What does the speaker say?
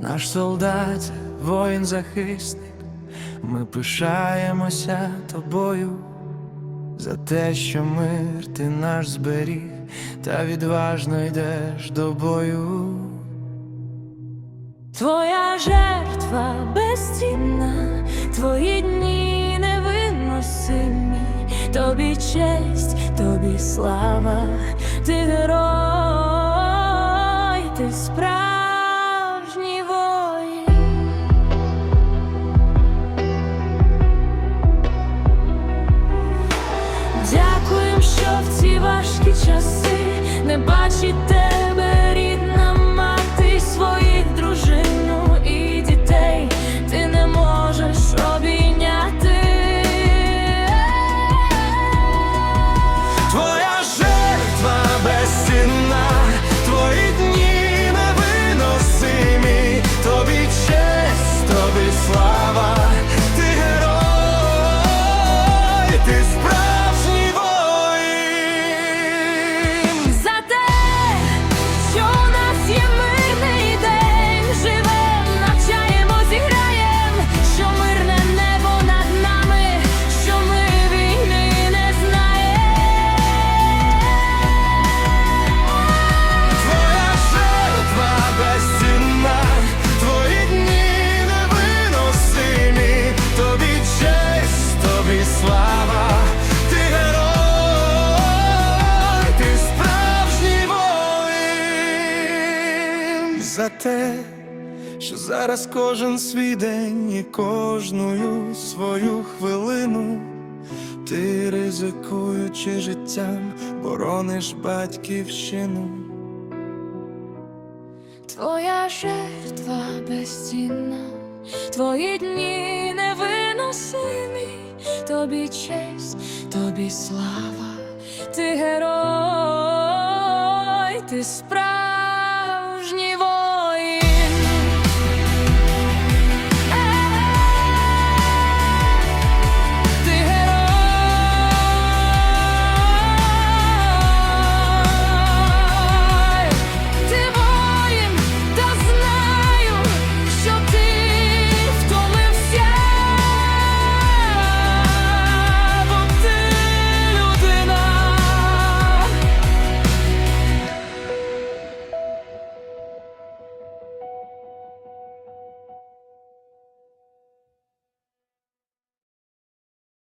Наш солдат, воїн захисник, ми пишаємося тобою за те, що мир ти наш зберіг, та відважно йдеш до бою. Твоя жертва безцінна, твої дні тобі честь, тобі слава, ти герой, ти справжній воїн. Дякуєм, що в ці важкі часи не бачить за те, що зараз кожен свій день і кожною свою хвилину. Ти ризикуючи життям, борониш батьківщину. Твоя жертва безцінна, твої дні невиносимі, тобі честь, тобі слава, ти герой, ти справжній